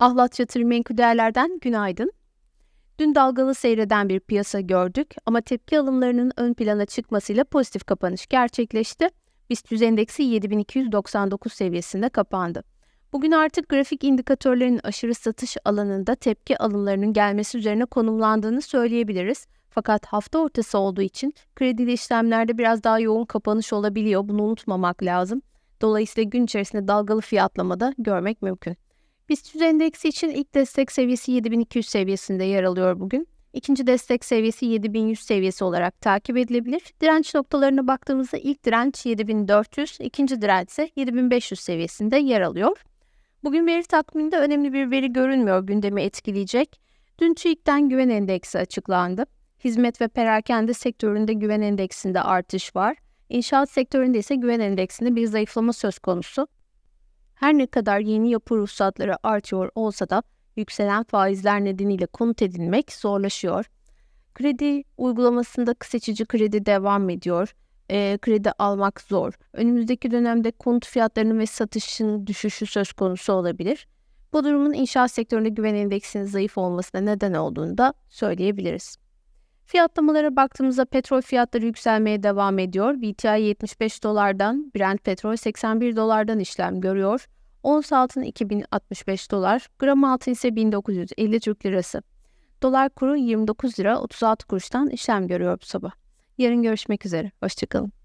Ahlat Yatırım Menkul günaydın. Dün dalgalı seyreden bir piyasa gördük ama tepki alımlarının ön plana çıkmasıyla pozitif kapanış gerçekleşti. BIST 100 endeksi 7299 seviyesinde kapandı. Bugün artık grafik indikatörlerin aşırı satış alanında tepki alımlarının gelmesi üzerine konumlandığını söyleyebiliriz. Fakat hafta ortası olduğu için kredili işlemlerde biraz daha yoğun kapanış olabiliyor. Bunu unutmamak lazım. Dolayısıyla gün içerisinde dalgalı fiyatlamada görmek mümkün. BIST 100 endeksi için ilk destek seviyesi 7200 seviyesinde yer alıyor bugün. İkinci destek seviyesi 7100 seviyesi olarak takip edilebilir. Direnç noktalarına baktığımızda ilk direnç 7400, ikinci direnç ise 7500 seviyesinde yer alıyor. Bugün veri takviminde önemli bir veri görünmüyor gündemi etkileyecek. Dün TÜİK'ten güven endeksi açıklandı. Hizmet ve perakende sektöründe güven endeksinde artış var. İnşaat sektöründe ise güven endeksinde bir zayıflama söz konusu. Her ne kadar yeni yapı ruhsatları artıyor olsa da yükselen faizler nedeniyle konut edinmek zorlaşıyor. Kredi uygulamasında seçici kredi devam ediyor. E, kredi almak zor. Önümüzdeki dönemde konut fiyatlarının ve satışın düşüşü söz konusu olabilir. Bu durumun inşaat sektöründe güven endeksinin zayıf olmasına neden olduğunu da söyleyebiliriz. Fiyatlamalara baktığımızda petrol fiyatları yükselmeye devam ediyor. WTI 75 dolardan, Brent petrol 81 dolardan işlem görüyor. Ons altın 2065 dolar, gram altın ise 1950 Türk lirası. Dolar kuru 29 lira 36 kuruştan işlem görüyor bu sabah. Yarın görüşmek üzere. Hoşçakalın.